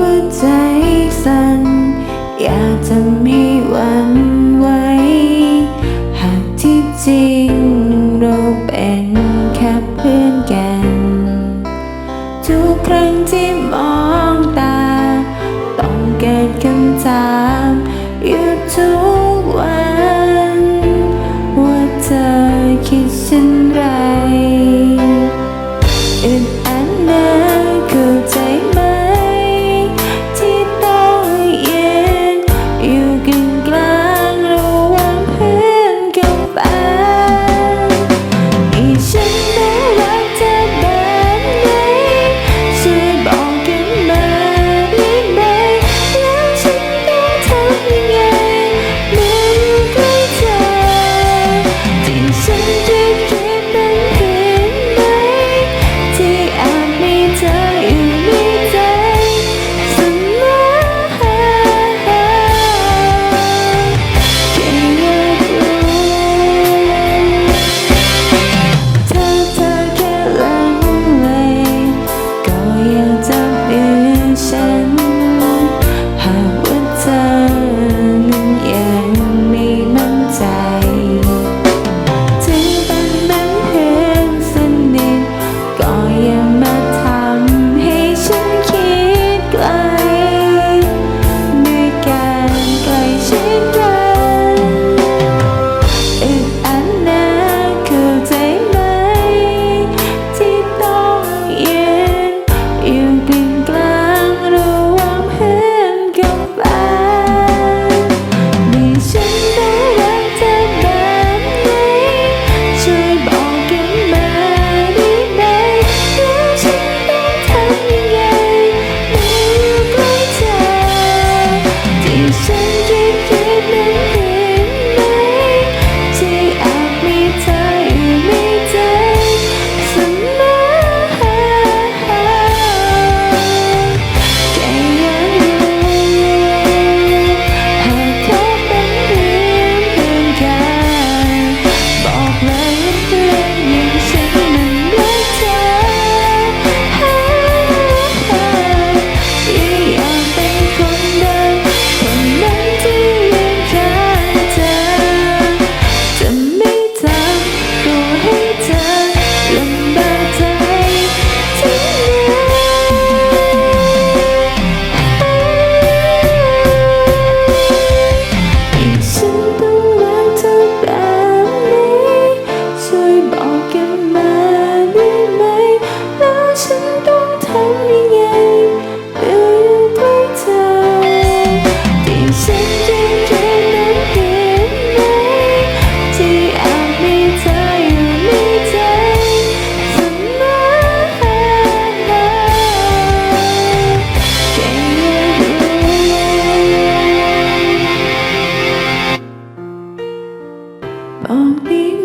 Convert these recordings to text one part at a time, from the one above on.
ว่าใจสั่นอยากจะมีวันไว้ หากที่จริงเราเป็นแค่เพื่อนกัน ทุกครั้งที่มองตา ต้องเกิดคำถามอยู่ทุกวัน ว่าเธอคิดฉันนไร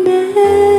met.